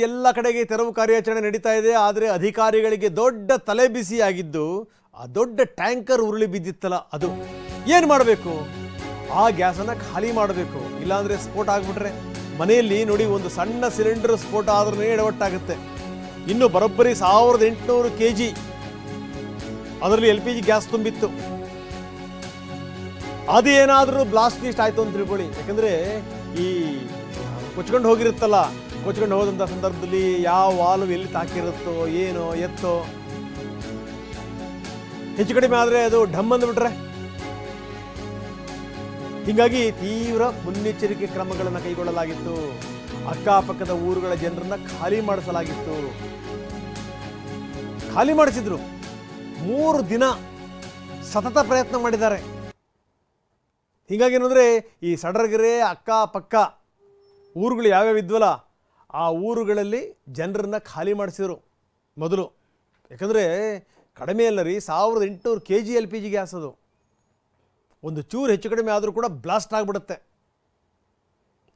ಎಲ್ಲ ಕಡೆಗೆ ತೆರವು ಕಾರ್ಯಾಚರಣೆ ನಡೀತಾ ಇದೆ. ಆದರೆ ಅಧಿಕಾರಿಗಳಿಗೆ ದೊಡ್ಡ ತಲೆ ಬಿಸಿಯಾಗಿದ್ದು, ಆ ದೊಡ್ಡ ಟ್ಯಾಂಕರ್ ಉರುಳಿ ಬಿದ್ದಿತ್ತಲ್ಲ ಅದು. ಏನು ಮಾಡಬೇಕು? ಆ ಗ್ಯಾಸನ್ನು ಖಾಲಿ ಮಾಡಬೇಕು. ಇಲ್ಲಾಂದ್ರೆ ಸ್ಫೋಟ ಆಗ್ಬಿಟ್ರೆ. ಮನೆಯಲ್ಲಿ ನೋಡಿ, ಒಂದು ಸಣ್ಣ ಸಿಲಿಂಡರ್ ಸ್ಫೋಟ ಆದ್ರೂ ಎಡವಟ್ಟಾಗುತ್ತೆ. ಇನ್ನು ಬರೋಬ್ಬರಿ ಸಾವಿರದ ಎಂಟುನೂರು ಕೆ ಜಿ ಅದರಲ್ಲಿ ಎಲ್ ಪಿ ಜಿ ಗ್ಯಾಸ್ ತುಂಬಿತ್ತು. ಅದು ಏನಾದರೂ ಬ್ಲಾಸ್ಟ್ ಗೀಸ್ಟ್ ಆಯ್ತು ಅಂತ ತಿಳ್ಕೊಳ್ಳಿ. ಯಾಕಂದ್ರೆ ಈ ಕೊಚ್ಕೊಂಡು ಹೋಗಿರುತ್ತಲ್ಲ ಕೊಚ್ಕೊಂಡು ಹೋದಂಥ ಸಂದರ್ಭದಲ್ಲಿ ಯಾವ ವಾಲು ಎಲ್ಲಿ ತಾಕಿರುತ್ತೋ, ಏನೋ, ಎತ್ತೋ? ಹೆಚ್ಚು ಕಡಿಮೆ ಆದರೆ ಅದು ಢಮ್ ಅಂದ್ಬಿಟ್ರೆ? ಹೀಗಾಗಿ ತೀವ್ರ ಮುನ್ನೆಚ್ಚರಿಕೆ ಕ್ರಮಗಳನ್ನು ಕೈಗೊಳ್ಳಲಾಗಿತ್ತು. ಅಕ್ಕಪಕ್ಕದ ಊರುಗಳ ಜನರನ್ನ ಖಾಲಿ ಮಾಡಿಸಲಾಗಿತ್ತು. ಖಾಲಿ ಮಾಡಿಸಿದ್ರು. ಮೂರು ದಿನ ಸತತ ಪ್ರಯತ್ನ ಮಾಡಿದ್ದಾರೆ. ಹೀಗಾಗಿ ಏನಂದ್ರೆ ಈ ಸಡರಗೆರೆ ಅಕ್ಕಪಕ್ಕ ಊರುಗಳು ಯಾವ್ಯಾವ ಇದ್ವಲ್ಲ ಆ ಊರುಗಳಲ್ಲಿ ಜನರನ್ನು ಖಾಲಿ ಮಾಡಿಸಿದರು ಮೊದಲು. ಯಾಕಂದರೆ ಕಡಿಮೆ ಅಲ್ಲ ರೀ, ಸಾವಿರದ ಎಂಟುನೂರು K G L P G gas ಅದು. ಒಂದು ಚೂರು ಹೆಚ್ಚು ಕಡಿಮೆ ಆದರೂ ಕೂಡ ಬ್ಲಾಸ್ಟ್ ಆಗಿಬಿಡುತ್ತೆ.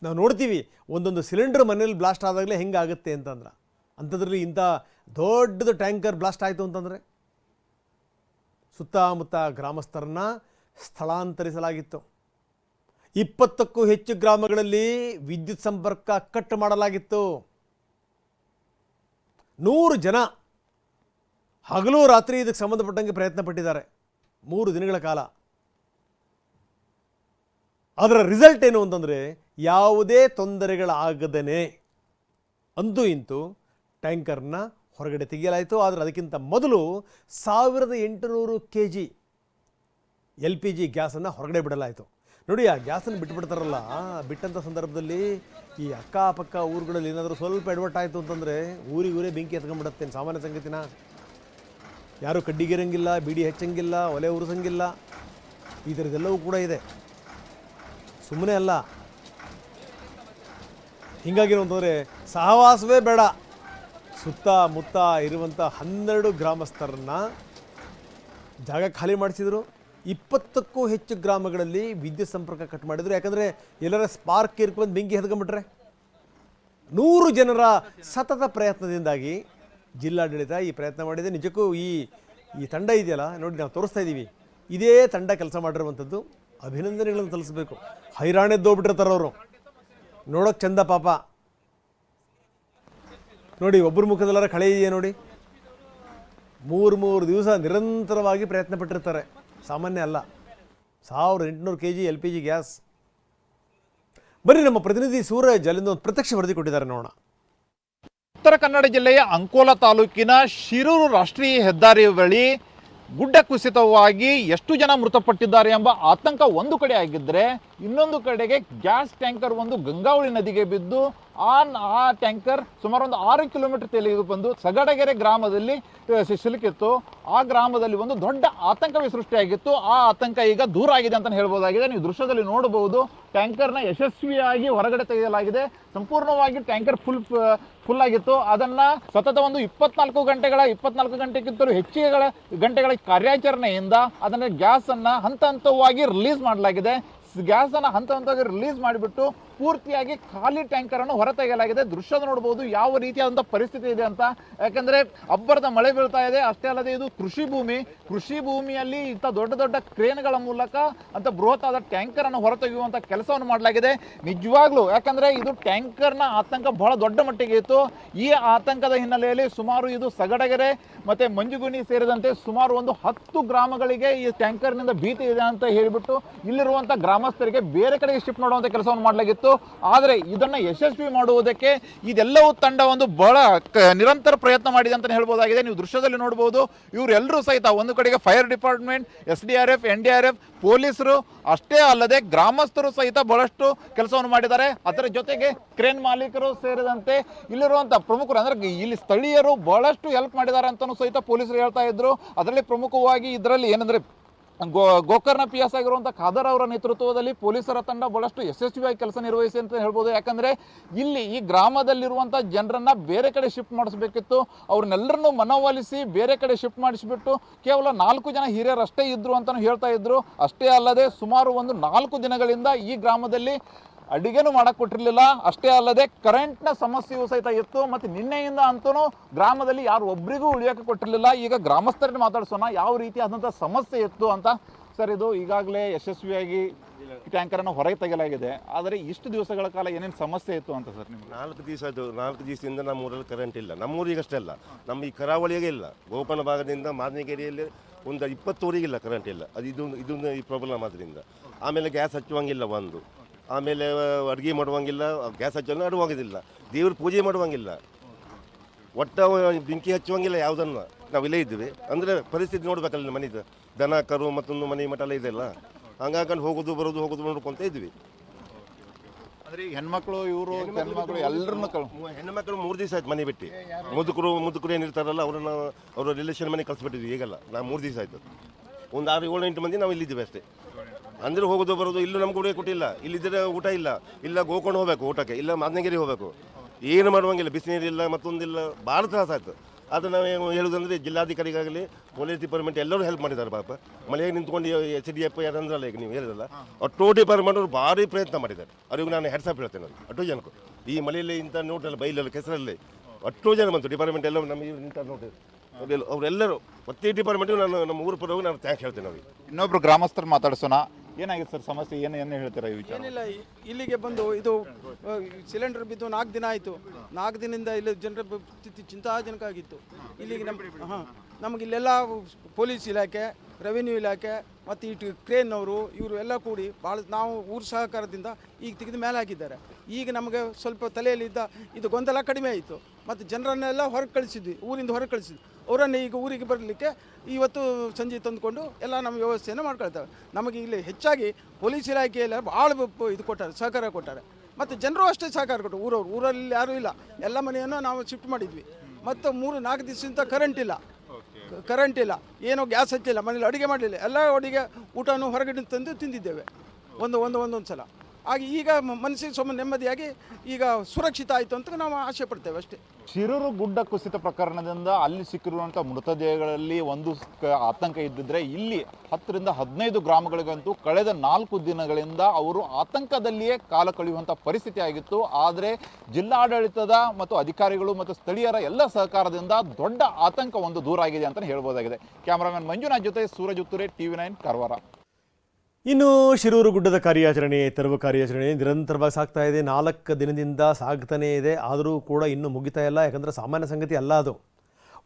ನಾವು ನೋಡ್ತೀವಿ, ಒಂದೊಂದು ಸಿಲಿಂಡರ್ ಮನೇಲಿ ಬ್ಲಾಸ್ಟ್ ಆದಾಗಲೇ ಹೆಂಗಾಗುತ್ತೆ ಅಂತಂದ್ರೆ. ಅಂಥದ್ರಲ್ಲಿ ಇಂಥ ದೊಡ್ಡದು ಟ್ಯಾಂಕರ್ ಬ್ಲಾಸ್ಟ್ ಆಯಿತು ಅಂತಂದರೆ? ಸುತ್ತಮುತ್ತ ಗ್ರಾಮಸ್ಥರನ್ನ ಸ್ಥಳಾಂತರಿಸಲಾಗಿತ್ತು. ಇಪ್ಪತ್ತಕ್ಕೂ ಹೆಚ್ಚು ಗ್ರಾಮಗಳಲ್ಲಿ ವಿದ್ಯುತ್ ಸಂಪರ್ಕ ಕಟ್ ಮಾಡಲಾಗಿತ್ತು. ನೂರು ಜನ ಹಗಲು ರಾತ್ರಿ ಇದಕ್ಕೆ ಸಂಬಂಧಪಟ್ಟಂಗೆ ಪ್ರಯತ್ನ ಪಟ್ಟಿದ್ದಾರೆ. ಮೂರು ದಿನಗಳ ಕಾಲ. ಅದರ ರಿಸಲ್ಟ್ ಏನು ಅಂತಂದರೆ ಯಾವುದೇ ತೊಂದರೆಗಳಾಗದೇ ಅಂತೂ ಇಂತೂ ಟ್ಯಾಂಕರ್ನ ಹೊರಗಡೆ ತೆಗೆಯಲಾಯಿತು. ಆದರೆ ಅದಕ್ಕಿಂತ ಮೊದಲು ಸಾವಿರದ ಎಂಟುನೂರು K G L P G ಗ್ಯಾಸನ್ನು ಹೊರಗಡೆ ಬಿಡಲಾಯಿತು. ನೋಡಿ, ಆ ಗ್ಯಾಸನ್ನು ಬಿಟ್ಬಿಡ್ತಾರಲ್ಲ ಬಿಟ್ಟಂಥ ಸಂದರ್ಭದಲ್ಲಿ ಈ ಅಕ್ಕಪಕ್ಕ ಊರುಗಳಲ್ಲಿ ಏನಾದರೂ ಸ್ವಲ್ಪ ಎಡವಟ್ ಆಯಿತು ಅಂತಂದರೆ ಊರಿಗೆ ಊರೇ ಬೆಂಕಿ ಎತ್ಕೊಂಡ್ಬಿಡತ್ತೇನು ಸಾಮಾನ್ಯ ಸಂಗತಿನ? ಯಾರು ಕಡ್ಡಿಗಿರಂಗಿಲ್ಲ, ಬೀಡಿ ಹೆಚ್ಚಂಗಿಲ್ಲ, ಒಲೆ ಉರಿಸಂಗಿಲ್ಲ, ಈ ಥರದ್ದೆಲ್ಲವೂ ಕೂಡ ಇದೆ. ಸುಮ್ಮನೆ ಅಲ್ಲ. ಹೀಗಾಗಿ ಅಂತಂದರೆ ಸಹವಾಸವೇ ಬೇಡ. ಸುತ್ತಮುತ್ತ ಇರುವಂಥ ಹನ್ನೆರಡು ಗ್ರಾಮಸ್ಥರನ್ನ ಜಾಗ ಖಾಲಿ ಮಾಡಿಸಿದ್ರು. ಇಪ್ಪತ್ತಕ್ಕೂ ಹೆಚ್ಚು ಗ್ರಾಮಗಳಲ್ಲಿ ವಿದ್ಯುತ್ ಸಂಪರ್ಕ ಕಟ್ ಮಾಡಿದ್ರು. ಯಾಕಂದರೆ ಎಲ್ಲರ ಸ್ಪಾರ್ಕ್ ಇರ್ಕೊಂಡು ಬೆಂಕಿ ಹೆದ್ಕೊಂಡ್ಬಿಟ್ರೆ ನೂರು ಜನರ ಸತತ ಪ್ರಯತ್ನದಿಂದಾಗಿ ಜಿಲ್ಲಾಡಳಿತ ಈ ಪ್ರಯತ್ನ ಮಾಡಿದೆ. ನಿಜಕ್ಕೂ ಈ ಈ ತಂಡ ಇದೆಯಲ್ಲ, ನೋಡಿ ನಾವು ತೋರಿಸ್ತಾ ಇದ್ದೀವಿ. ಇದೇ ತಂಡ ಕೆಲಸ ಮಾಡಿರುವಂಥದ್ದು. ಅಭಿನಂದನೆಗಳನ್ನು ಸಲ್ಲಿಸಬೇಕು. ಹೈರಾಣೆದ್ದೋಗ್ಬಿಟ್ಟಿರ್ತಾರೆ ಅವರು. ನೋಡೋಕೆ ಚಂದ ಪಾಪ. ನೋಡಿ ಒಬ್ಬರ ಮುಖದಲ್ಲರ ಕಳೆ ಇದೆಯಾ ನೋಡಿ? ಮೂರು ಮೂರು ದಿವಸ ನಿರಂತರವಾಗಿ ಪ್ರಯತ್ನ ಪಟ್ಟಿರ್ತಾರೆ. ಸಾಮಾನ್ಯ ಅಲ್ಲ. ಸಾವಿರದ ಎಂಟುನೂರು K G L P G gas. ಬನ್ನಿ, ನಮ್ಮ ಪ್ರತಿನಿಧಿ ಸೂರಜ್ ಅಲ್ಲಿಂದ ಒಂದು ಪ್ರತ್ಯಕ್ಷ ವರದಿ ಕೊಟ್ಟಿದ್ದಾರೆ ನೋಡೋಣ. ಉತ್ತರ ಕನ್ನಡ ಜಿಲ್ಲೆಯ ಅಂಕೋಲ ತಾಲೂಕಿನ ಶಿರೂರು ರಾಷ್ಟ್ರೀಯ ಹೆದ್ದಾರಿ ಬಳಿ ಗುಡ್ಡ ಕುಸಿತವಾಗಿ ಎಷ್ಟು ಜನ ಮೃತಪಟ್ಟಿದ್ದಾರೆ ಎಂಬ ಆತಂಕ ಒಂದು ಕಡೆ ಆಗಿದ್ದರೆ ಇನ್ನೊಂದು ಕಡೆಗೆ ಗ್ಯಾಸ್ ಟ್ಯಾಂಕರ್ ಒಂದು ಗಂಗಾವಳಿ ನದಿಗೆ ಬಿದ್ದು ಆ ಆ ಟ್ಯಾಂಕರ್ ಸುಮಾರು ಒಂದು ಆರು ಕಿಲೋಮೀಟರ್ ತೆಲಿಗೆ ಬಂದು ಸಗಡಗೆರೆ ಗ್ರಾಮದಲ್ಲಿ ಸಿಲುಕಿತ್ತು. ಆ ಗ್ರಾಮದಲ್ಲಿ ಒಂದು ದೊಡ್ಡ ಆತಂಕವೇ ಸೃಷ್ಟಿಯಾಗಿತ್ತು. ಆ ಆತಂಕ ಈಗ ದೂರ ಆಗಿದೆ ಅಂತ ಹೇಳ್ಬೋದಾಗಿದೆ. ನೀವು ದೃಶ್ಯದಲ್ಲಿ ನೋಡಬಹುದು, ಟ್ಯಾಂಕರ್ನ ಯಶಸ್ವಿಯಾಗಿ ಹೊರಗಡೆ ತೆಗೆಯಲಾಗಿದೆ. ಸಂಪೂರ್ಣವಾಗಿ ಟ್ಯಾಂಕರ್ ಫುಲ್ ಫುಲ್ ಆಗಿತ್ತು. ಅದನ್ನ ಸತತ ಒಂದು ಇಪ್ಪತ್ನಾಲ್ಕು ಗಂಟೆಗಳ, ಇಪ್ಪತ್ನಾಲ್ಕು ಗಂಟೆಗಿಂತಲೂ ಹೆಚ್ಚಿಗೆಗಳ, ಗಂಟೆಗಳ ಕಾರ್ಯಾಚರಣೆಯಿಂದ ಅದನ್ನ ಗ್ಯಾಸನ್ನು ಹಂತ ಹಂತವಾಗಿ ರಿಲೀಸ್ ಮಾಡಲಾಗಿದೆ. ಗ್ಯಾಸನ್ನು ಹಂತ ಹಂತವಾಗಿ ರಿಲೀಸ್ ಮಾಡಿಬಿಟ್ಟು ಪೂರ್ತಿಯಾಗಿ ಖಾಲಿ ಟ್ಯಾಂಕರ್ ಅನ್ನು ಹೊರತೆಗೆಯಲಾಗಿದೆ ದೃಶ್ಯದ ನೋಡಬಹುದು ಯಾವ ರೀತಿಯಾದಂಥ ಪರಿಸ್ಥಿತಿ ಇದೆ ಅಂತ. ಯಾಕಂದ್ರೆ ಅಬ್ಬರದ ಮಳೆ ಬೀಳ್ತಾ ಇದೆ. ಅಷ್ಟೇ ಅಲ್ಲದೆ ಇದು ಕೃಷಿ ಭೂಮಿ. ಕೃಷಿ ಭೂಮಿಯಲ್ಲಿ ಇಂಥ ದೊಡ್ಡ ದೊಡ್ಡ ಕ್ರೇನ್ಗಳ ಮೂಲಕ ಅಂತ ಬೃಹತ್ ಆದ ಟ್ಯಾಂಕರ್ ಅನ್ನು ಹೊರತೆಗೆಯುವಂತ ಕೆಲಸವನ್ನು ಮಾಡಲಾಗಿದೆ. ನಿಜವಾಗ್ಲೂ, ಯಾಕಂದ್ರೆ ಇದು ಟ್ಯಾಂಕರ್ನ ಆತಂಕ ಬಹಳ ದೊಡ್ಡ ಮಟ್ಟಿಗೆ ಇತ್ತು. ಈ ಆತಂಕದ ಹಿನ್ನೆಲೆಯಲ್ಲಿ ಸುಮಾರು ಇದು ಸಗಡಗೆರೆ ಮತ್ತೆ ಮಂಜುಗುಣಿ ಸೇರಿದಂತೆ ಸುಮಾರು ಒಂದು ಹತ್ತು ಗ್ರಾಮಗಳಿಗೆ ಈ ಟ್ಯಾಂಕರ್ನಿಂದ ಭೀತಿ ಇದೆ ಅಂತ ಹೇಳಿಬಿಟ್ಟು, ಇಲ್ಲಿರುವಂತ ಗ್ರಾಮಸ್ಥರಿಗೆ ಬೇರೆ ಕಡೆಗೆ ಶಿಫ್ಟ್ ಮಾಡುವಂತ ಕೆಲಸವನ್ನು ಮಾಡಲಾಗಿತ್ತು. ಆದರೆ ಇದನ್ನ ಯಶಸ್ವಿ ಮಾಡುವುದಕ್ಕೆ ಇದೆಲ್ಲವೂ ತಂಡ ಒಂದು ಬಹಳ ನಿರಂತರ ಪ್ರಯತ್ನ ಮಾಡಿದೆ ಅಂತಲೇ ಹೇಳ್ಬೋದಾಗಿದೆ. ನೀವು ದೃಶ್ಯದಲ್ಲಿ ನೋಡಬಹುದು ಇವರೆಲ್ಲರೂ ಸಹಿತ ಒಂದು ಕಡೆಗೆ fire department, S D R F, N D R F, ಪೊಲೀಸರು ಅಷ್ಟೇ ಅಲ್ಲದೆ ಗ್ರಾಮಸ್ಥರು ಸಹಿತ ಬಹಳಷ್ಟು ಕೆಲಸವನ್ನು ಮಾಡಿದ್ದಾರೆ. ಅದರ ಜೊತೆಗೆ ಕ್ರೇನ್ ಮಾಲೀಕರು ಸೇರಿದಂತೆ ಇಲ್ಲಿರುವಂತ ಪ್ರಮುಖರು, ಅಂದ್ರೆ ಇಲ್ಲಿ ಸ್ಥಳೀಯರು ಬಹಳಷ್ಟು ಹೆಲ್ಪ್ ಮಾಡಿದ್ದಾರೆ ಅಂತಾನೂ ಸಹಿತ ಪೊಲೀಸರು ಹೇಳ್ತಾ ಇದ್ರು. ಅದರಲ್ಲಿ ಪ್ರಮುಖವಾಗಿ ಇದರಲ್ಲಿ ಏನಂದ್ರೆ ಗೋ ಗೋಕರ್ಣ ಪಿ ಎಸ್ ಆಗಿರುವಂಥ ಖಾದರ್ ಅವರ ನೇತೃತ್ವದಲ್ಲಿ ಪೊಲೀಸರ ತಂಡ ಬಹಳಷ್ಟು ಯಶಸ್ವಿಯಾಗಿ ಕೆಲಸ ನಿರ್ವಹಿಸಿ ಅಂತ ಹೇಳ್ಬೋದು. ಯಾಕಂದ್ರೆ ಇಲ್ಲಿ ಈ ಗ್ರಾಮದಲ್ಲಿರುವಂಥ ಜನರನ್ನು ಬೇರೆ ಕಡೆ ಶಿಫ್ಟ್ ಮಾಡಿಸ್ಬೇಕಿತ್ತು. ಅವ್ರನ್ನೆಲ್ಲರನ್ನೂ ಮನವೊಲಿಸಿ ಬೇರೆ ಕಡೆ ಶಿಫ್ಟ್ ಮಾಡಿಸಿಬಿಟ್ಟು ಕೇವಲ ನಾಲ್ಕು ಜನ ಹಿರಿಯರು ಅಷ್ಟೇ ಇದ್ರು ಅಂತಾನು ಹೇಳ್ತಾ ಇದ್ರು. ಅಷ್ಟೇ ಅಲ್ಲದೆ ಸುಮಾರು ಒಂದು ನಾಲ್ಕು ದಿನಗಳಿಂದ ಈ ಗ್ರಾಮದಲ್ಲಿ ಅಡಿಗೆನೂ ಮಾಡಕ್ ಕೊಟ್ಟಿರ್ಲಿಲ್ಲ. ಅಷ್ಟೇ ಅಲ್ಲದೆ ಕರೆಂಟ್ನ ಸಮಸ್ಯೆಯೂ ಸಹಿತ ಇತ್ತು ಮತ್ತು ನಿನ್ನೆಯಿಂದ ಅಂತೂ ಗ್ರಾಮದಲ್ಲಿ ಯಾರು ಒಬ್ರಿಗೂ ಉಳಿಯೋಕೆ ಕೊಟ್ಟಿರಲಿಲ್ಲ. ಈಗ ಗ್ರಾಮಸ್ಥರನ್ನ ಮಾತಾಡ್ಸೋಣ. ಯಾವ ರೀತಿ ರೀತಿಯಾದಂಥ ಸಮಸ್ಯೆ ಇತ್ತು ಅಂತ. ಸರ್, ಇದು ಈಗಾಗಲೇ ಯಶಸ್ವಿಯಾಗಿ ಟ್ಯಾಂಕರನ್ನು ಹೊರಗೆ ತೆಗೆಯಲಾಗಿದೆ. ಆದರೆ ಇಷ್ಟು ದಿವಸಗಳ ಕಾಲ ಏನೇನು ಸಮಸ್ಯೆ ಇತ್ತು ಅಂತ ಸರ್ ನಿಮ್ಗೆ? ನಾಲ್ಕು ದಿವಸ ಆಯಿತು. ನಾಲ್ಕು ದಿವಸದಿಂದ ನಮ್ಮ ಊರಲ್ಲಿ ಕರೆಂಟ್ ಇಲ್ಲ. ನಮ್ಮ ಊರಿಗಷ್ಟೇ ಅಲ್ಲ. ನಮ್ಮ ಈ ಕರಾವಳಿಗೆ ಇಲ್ಲ. ಗೋಪನ ಭಾಗದಿಂದ ಮಾದನಗೇರಿಯಲ್ಲಿ ಒಂದು ಇಪ್ಪತ್ತು ಇಲ್ಲ ಕರೆಂಟ್ ಇಲ್ಲ. ಅದು ಇದೊಂದು ಇದೊಂದು ಈ ಪ್ರಾಬ್ಲಮ್ ಅದರಿಂದ ಆಮೇಲೆ ಗ್ಯಾಸ್ ಹಚ್ಚುವಂಗಿಲ್ಲ ಒಂದು. ಆಮೇಲೆ ಅಡುಗೆ ಮಾಡುವಂಗಿಲ್ಲ ಗ್ಯಾಸ್ ಹಚ್ಚೋಂಗ ಅಡುವಂಗಿಲ್ಲ ದೇವ್ರ ಪೂಜೆ ಮಾಡುವಂಗಿಲ್ಲ. ಒಟ್ಟ ಬೆಂಕಿ ಹಚ್ಚುವಂಗಿಲ್ಲ ಯಾವುದನ್ನು. ನಾವು ಇಲ್ಲೇ ಇದ್ವಿ ಅಂದರೆ ಪರಿಸ್ಥಿತಿ ನೋಡ್ಬೇಕಲ್ಲ ಮನೆದು. ದನ ಕರು ಮತ್ತೊಂದು ಮನೆ ಮಠ ಎಲ್ಲ ಇದೆಲ್ಲ ಹಂಗಾಕೊಂಡು ಹೋಗೋದು ಬರೋದು ಹೋಗೋದು ನೋಡ್ಕೊಂತ ಇದ್ವಿ ಅಂದ್ರೆ ಈ ಹೆಣ್ಮಕ್ಳು ಇವರು ಹೆಣ್ಮಕ್ಳು ಎಲ್ಲರೂ ಮಕ್ಕಳು ಹೆಣ್ಮಕ್ಳು ಮೂರು ದಿವಸ ಆಯ್ತು ಮನೆ ಬಿಟ್ಟು. ಮುದುಕರು ಮುದುಕರು ಏನಿರ್ತಾರಲ್ಲ ಅವ್ರನ್ನ ಅವರ ರಿಲೇಷನ್ ಮನೆ ಕಳಿಸ್ಬಿಟ್ಟಿದ್ವಿ ಈಗಲ್ಲ. ನಾವು ಮೂರು ದಿವಸ ಆಯ್ತು. ಒಂದು ಆರು ಏಳು ಎಂಟು ಮಂದಿ ನಾವು ಇಲ್ಲಿದ್ದೀವಿ ಅಷ್ಟೇ. ಅಂದ್ರೆ ಹೋಗೋದು ಬರೋದು ಇಲ್ಲೂ ನಮ್ಗೆ ಊಟ ಕೊಟ್ಟಿಲ್ಲ. ಇಲ್ಲಿದ್ದರೆ ಊಟ ಇಲ್ಲ. ಇಲ್ಲ ಗೋಕೊಂಡು ಹೋಗ್ಬೇಕು ಊಟಕ್ಕೆ, ಇಲ್ಲ ಮಾದನಗಿರಿ ಹೋಗ್ಬೇಕು. ಏನು ಮಾಡುವಂಗಿಲ್ಲ ಬಿಸಿನೀರಿಲ್ಲ ಮತ್ತೊಂದಿಲ್ಲ, ಭಾಳ ತ್ರಾಸ ಆಯ್ತು. ಅದು ನಾವು ಹೇಳೋದಂದ್ರೆ ಜಿಲ್ಲಾಧಿಕಾರಿಗಾಗಲಿ, ಪೊಲೀಸ್ ಡಿಪಾರ್ಟ್ಮೆಂಟ್ ಎಲ್ಲರೂ ಹೆಲ್ಪ್ ಮಾಡಿದ್ದಾರೆ ಪಾಪ. ಮಳೆಗೆ ನಿಂತ್ಕೊಂಡು ಎಚ್ ಡಿ, ಎಫ್ ಯಾರಂದ್ರಲ್ಲ ಈಗ ನೀವು ಹೇಳಿರಲ್ಲ ಅಟ್ಟೋ ಡಿಪಾರ್ಟ್ಮೆಂಟ್ ಅವರು ಭಾರಿ ಪ್ರಯತ್ನ ಮಾಡಿದ್ದಾರೆ. ಅವ್ರಿಗೆ ನಾನು ಹೆಡ್ಸಪ್ ಹೇಳ್ತೇನೆ ಅಷ್ಟೋ ಜನಕ್ಕೂ. ಈ ಮಳೆಯಲ್ಲಿ ಇಂಥ ನೋಟಲ್ಲ, ಬೈಲಲ್ಲಿ, ಕೆಸರಲ್ಲಿ ಅಷ್ಟೋ ಜನ ಬಂತು. ಡಿಪಾರ್ಟ್ಮೆಂಟ್ ಎಲ್ಲ ನಮಗೆ ನೋಟ್ ಅವರೆಲ್ಲ ಅವರೆಲ್ಲರೂ ಪ್ರತಿ ಡಿಪಾರ್ಟ್ಮೆಂಟಿಗೂ ನಾನು ನಮ್ಮ ಊರು ಪರವಾಗಿ ನಾನು ಥ್ಯಾಂಕ್ಸ್ ಹೇಳ್ತೀನಿ ಅವ್ರಿಗೆ. ಇನ್ನೊಬ್ರು ಗ್ರಾಮಸ್ಥರು ಮಾತಾಡ್ಸೋಣ. ಏನಾಗಿದೆ ಸರ್ ಸಮಸ್ಯೆ? ಏನು ಏನು ಹೇಳ್ತೀರಾ ಈ ವಿಚಾರ? ಏನಿಲ್ಲ ಇ- ಇಲ್ಲಿಗೆ ಬಂದು ಇದು ಸಿಲಿಂಡರ್ ಬಿದ್ದು ನಾಲ್ಕು ದಿನ ಆಯಿತು. ನಾಲ್ಕು ದಿನದಿಂದ ಇಲ್ಲಿ ಜನರ ಬ- ಸ್ಥಿತಿ ಚಿಂತಾಜನಕ ಆಗಿತ್ತು. ಇಲ್ಲಿಗೆ ನಮ್ಮ ಹಾಂ ನಮಗೆ ಇಲ್ಲೆಲ್ಲ ಪೊಲೀಸ್ ಇಲಾಖೆ ರೆವಿನ್ಯೂ ಇಲಾಖೆ ಮತ್ತು ಇಟ್ಟು ಕ್ರೇನ್ನವರು ಇವರು ಎಲ್ಲ ಕೂಡಿ ಭಾಳ ನಾವು ಊರ ಸಹಕಾರದಿಂದ ಈಗ ತೆಗೆದು ಮೇಲೆ ಹಾಕಿದ್ದಾರೆ. ಈಗ ನಮಗೆ ಸ್ವಲ್ಪ ತಲೆಯಲ್ಲಿದ್ದ ಇದು ಗೊಂದಲ ಕಡಿಮೆ ಆಯಿತು. ಮತ್ತು ಜನರನ್ನೆಲ್ಲ ಹೊರಗೆ ಕಳಿಸಿದ್ವಿ, ಊರಿಂದ ಹೊರಗೆ ಕಳಿಸಿದ್ವಿ. ಅವರನ್ನು ಈಗ ಊರಿಗೆ ಬರಲಿಕ್ಕೆ ಇವತ್ತು ಸಂಜೆ ತಂದುಕೊಂಡು ಎಲ್ಲ ನಮ್ಮ ವ್ಯವಸ್ಥೆಯನ್ನು ಮಾಡ್ಕೊಳ್ತಾರೆ. ನಮಗೆ ಇಲ್ಲಿ ಹೆಚ್ಚಾಗಿ ಪೊಲೀಸ್ ಇಲಾಖೆಯಲ್ಲಿ ಭಾಳ ಇದು ಕೊಟ್ಟಾರೆ, ಸಹಕಾರ ಕೊಟ್ಟಾರೆ. ಮತ್ತು ಜನರು ಅಷ್ಟೇ ಸಹಕಾರ ಕೊಟ್ಟರು, ಊರವ್ರು. ಊರಲ್ಲಿ ಯಾರೂ ಇಲ್ಲ. ಎಲ್ಲ ಮನೆಯನ್ನು ನಾವು ಶಿಫ್ಟ್ ಮಾಡಿದ್ವಿ. ಮತ್ತು ಮೂರು ನಾಲ್ಕು ದಿವಸದಿಂದ ಕರೆಂಟ್ ಇಲ್ಲ. ಕರೆಂಟ್ ಇಲ್ಲ. ಏನೋ ಗ್ಯಾಸ್ ಹಚ್ಚಿಲ್ಲ. ಮನೇಲಿ ಅಡುಗೆ ಮಾಡಲಿಲ್ಲ. ಎಲ್ಲ ಅಡುಗೆ ಊಟನೂ ಹೊರಗಡೆ ತಂದು ತಿಂದಿದ್ದೇವೆ. ಒಂದು ಒಂದು ಒಂದೊಂದು ಸಲ ಹಾಗೆ ಈಗ ಮನಸ್ಸಿಗೆ ಸ್ವಲ್ಪ ನೆಮ್ಮದಿಯಾಗಿ ಈಗ ಸುರಕ್ಷಿತ ಆಯಿತು ಅಂತ ನಾವು ಆಸೆ ಪಡ್ತೇವೆ ಅಷ್ಟೇ. ಶಿರೂರು ಗುಡ್ಡ ಕುಸಿತ ಪ್ರಕರಣದಿಂದ ಅಲ್ಲಿ ಸಿಕ್ಕಿರುವಂಥ ಮೃತದೇಹಗಳಲ್ಲಿ ಒಂದು ಆತಂಕ ಇದ್ದಿದ್ರೆ ಇಲ್ಲಿ ಹತ್ತರಿಂದ ಹದಿನೈದು ಗ್ರಾಮಗಳಿಗಂತೂ ಕಳೆದ ನಾಲ್ಕು ದಿನಗಳಿಂದ ಅವರು ಆತಂಕದಲ್ಲಿಯೇ ಕಾಲ ಕಳೆಯುವಂಥ ಪರಿಸ್ಥಿತಿ ಆಗಿತ್ತು. ಆದರೆ ಜಿಲ್ಲಾಡಳಿತದ ಮತ್ತು ಅಧಿಕಾರಿಗಳು ಮತ್ತು ಸ್ಥಳೀಯರ ಎಲ್ಲ ಸಹಕಾರದಿಂದ ದೊಡ್ಡ ಆತಂಕ ಒಂದು ದೂರ ಆಗಿದೆ ಅಂತಲೇ ಹೇಳ್ಬೋದಾಗಿದೆ. ಕ್ಯಾಮರಾಮನ್ ಮಂಜುನಾಥ್ ಜೊತೆ Suraj Utture T V nine, Karwar. ಇನ್ನು ಶಿರೂರು ಗುಡ್ಡದ ಕಾರ್ಯಾಚರಣೆ, ತೆರವು ಕಾರ್ಯಾಚರಣೆ ನಿರಂತರವಾಗಿ ಸಾಗ್ತಾ ಇದೆ. ನಾಲ್ಕು ದಿನದಿಂದ ಸಾಗ್ತಾನೇ ಇದೆ. ಆದರೂ ಕೂಡ ಇನ್ನೂ ಮುಗಿತಾ ಇಲ್ಲ. ಯಾಕಂದರೆ ಸಾಮಾನ್ಯ ಸಂಗತಿ ಅಲ್ಲ ಅದು.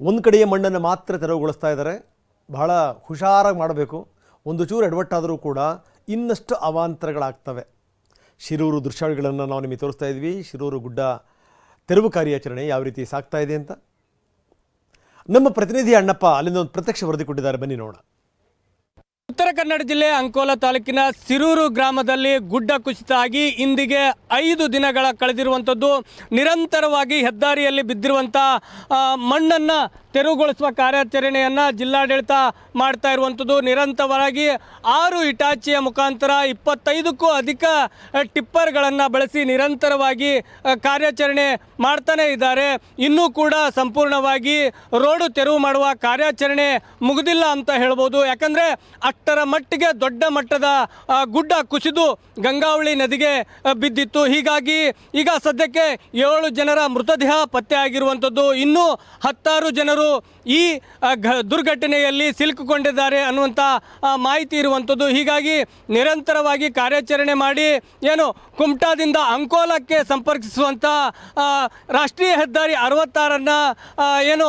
ಒಂದು ಕಡೆಯ ಮಣ್ಣನ್ನು ಮಾತ್ರ ತೆರವುಗೊಳಿಸ್ತಾ ಇದ್ದಾರೆ. ಬಹಳ ಹುಷಾರಾಗಿ ಮಾಡಬೇಕು. ಒಂದು ಚೂರು ಎಡವಟ್ಟಾದರೂ ಕೂಡ ಇನ್ನಷ್ಟು ಅವಾಂತರಗಳಾಗ್ತವೆ. ಶಿರೂರು ದೃಶ್ಯಾವಳಿಗಳನ್ನು ನಾವು ನಿಮಗೆ ತೋರಿಸ್ತಾ ಇದ್ವಿ. ಶಿರೂರು ಗುಡ್ಡ ತೆರವು ಕಾರ್ಯಾಚರಣೆ ಯಾವ ರೀತಿ ಸಾಗ್ತಾ ಇದೆ ಅಂತ. ನಮ್ಮ ಪ್ರತಿನಿಧಿ ಅಣ್ಣಪ್ಪ ಅಲ್ಲಿಂದ ಒಂದು ಪ್ರತ್ಯಕ್ಷ ವರದಿ ಕೊಟ್ಟಿದ್ದಾರೆ. ಬನ್ನಿ ನೋಡೋಣ. ಉತ್ತರ ಕನ್ನಡ ಜಿಲ್ಲೆ ಅಂಕೋಲ ತಾಲೂಕಿನ ಸಿರೂರು ಗ್ರಾಮದಲ್ಲಿ ಗುಡ್ಡ ಕುಸಿತ ಆಗಿ ಇಂದಿಗೆ ಐದು ದಿನಗಳ ಕಳೆದಿರುವಂಥದ್ದು. ನಿರಂತರವಾಗಿ ಹೆದ್ದಾರಿಯಲ್ಲಿ ಬಿದ್ದಿರುವಂಥ ಮಣ್ಣನ್ನು ತೆರವುಗೊಳಿಸುವ ಕಾರ್ಯಾಚರಣೆಯನ್ನು ಜಿಲ್ಲಾಡಳಿತ ಮಾಡ್ತಾ ಇರುವಂಥದ್ದು. ನಿರಂತರವಾಗಿ ಆರು ಇಟಾಚಿಯ ಮುಖಾಂತರ ಇಪ್ಪತ್ತೈದಕ್ಕೂ ಅಧಿಕ ಟಿಪ್ಪರ್ಗಳನ್ನು ಬಳಸಿ ನಿರಂತರವಾಗಿ ಕಾರ್ಯಾಚರಣೆ ಮಾಡ್ತಾನೆ ಇದ್ದಾರೆ. ಇನ್ನೂ ಕೂಡ ಸಂಪೂರ್ಣವಾಗಿ ರೋಡು ತೆರವು ಮಾಡುವ ಕಾರ್ಯಾಚರಣೆ ಮುಗಿದಿಲ್ಲ ಅಂತ ಹೇಳ್ಬೋದು. ಯಾಕಂದರೆ ಅಷ್ಟರ ಮಟ್ಟಿಗೆ ದೊಡ್ಡ ಮಟ್ಟದ ಗುಡ್ಡ ಕುಸಿದು ಗಂಗಾವಳಿ ನದಿಗೆ ಬಿದ್ದಿತ್ತು. ಹೀಗಾಗಿ ಈಗ ಸದ್ಯಕ್ಕೆ ಏಳು ಜನರ ಮೃತದೇಹ ಪತ್ತೆ ಆಗಿರುವಂಥದ್ದು ಇನ್ನೂ ಹತ್ತಾರು ಜನರು ಈ ದುರ್ಘಟನೆಯಲ್ಲಿ ಸಿಲುಕಿಕೊಂಡಿದ್ದಾರೆ ಅನ್ನುವಂಥ ಮಾಹಿತಿ ಇರುವಂಥದ್ದು. ಹೀಗಾಗಿ ನಿರಂತರವಾಗಿ ಕಾರ್ಯಾಚರಣೆ ಮಾಡಿ, ಏನು, ಕುಮಟಾದಿಂದ ಅಂಕೋಲಕ್ಕೆ ಸಂಪರ್ಕಿಸುವಂಥ ರಾಷ್ಟ್ರೀಯ ಹೆದ್ದಾರಿ ಅರವತ್ತಾರನ್ನು ಏನು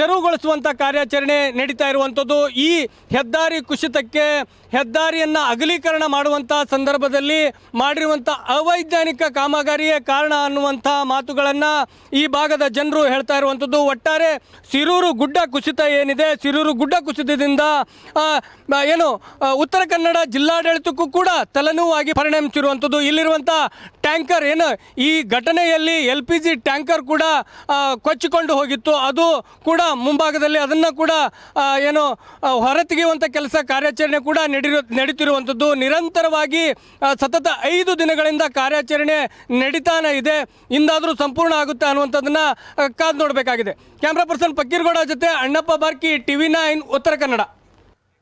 ತೆರವುಗೊಳಿಸುವಂಥ ಕಾರ್ಯಾಚರಣೆ ನಡೀತಾ ಇರುವಂಥದ್ದು. ಈ ಹೆದ್ದಾರಿ ಕುಸಿತಕ್ಕೆ ಹೆದ್ದಾರಿಯನ್ನು ಅಗಲೀಕರಣ ಮಾಡುವಂಥ ಸಂದರ್ಭದಲ್ಲಿ ಮಾಡಿರುವಂಥ ಅವೈಜ್ಞಾನಿಕ ಕಾಮಗಾರಿಯೇ ಕಾರಣ ಅನ್ನುವಂಥ ಮಾತುಗಳನ್ನು ಈ ಭಾಗದ ಜನರು ಹೇಳ್ತಾ ಇರುವಂಥದ್ದು. ಒಟ್ಟಾರೆ ಸಿರೂರು ಗುಡ್ಡ ಕುಸಿತ ಏನಿದೆ, ಸಿರೂರು ಗುಡ್ಡ ಕುಸಿತದಿಂದ ಏನು ಉತ್ತರ ಕನ್ನಡ ಜಿಲ್ಲಾಡಳಿತಕ್ಕೂ ಕೂಡ ತಲೆನೋವಾಗಿ ಪರಿಣಮಿಸಿರುವಂಥದ್ದು. ಇಲ್ಲಿರುವಂಥ ಟ್ಯಾಂಕರ್ ಏನು, ಈ ಘಟನೆಯಲ್ಲಿ ಎಲ್ ಪಿ ಜಿ ಟ್ಯಾಂಕರ್ ಕೂಡ ಕೊಚ್ಚಿಕೊಂಡು ಹೋಗಿತ್ತು. ಅದು ಕೂಡ ಮುಂಭಾಗದಲ್ಲಿ ಅದನ್ನು ಕೂಡ ಏನು ಹೊರತೆಗೆಯುವಂಥ ಕೆಲಸ ಕಾರ್ಯಾಚರಣೆ ಕೂಡ ನಡಿರು, ನಡೀತಿರುವಂಥದ್ದು. ನಿರಂತರವಾಗಿ ಸತತ ಐದು ದಿನಗಳಿಂದ ಕಾರ್ಯಾಚರಣೆ ನಡೀತಾನೆ ಇದೆ. ಇಂದಾದರೂ ಸಂಪೂರ್ಣ ಆಗುತ್ತೆ ಅನ್ನುವಂಥದ್ದನ್ನು ಕಾದು ನೋಡಬೇಕಾಗಿದೆ. ಕ್ಯಾಮ್ರಾ ಪರ್ಸನ್ ಪಕ್ಕೀರ್ಗೌಡ ಜೊತೆ ಅಣ್ಣಪ್ಪ ಬಾರ್ಕಿ, ಟಿವಿ ನೈನ್, ಉತ್ತರ ಕನ್ನಡ.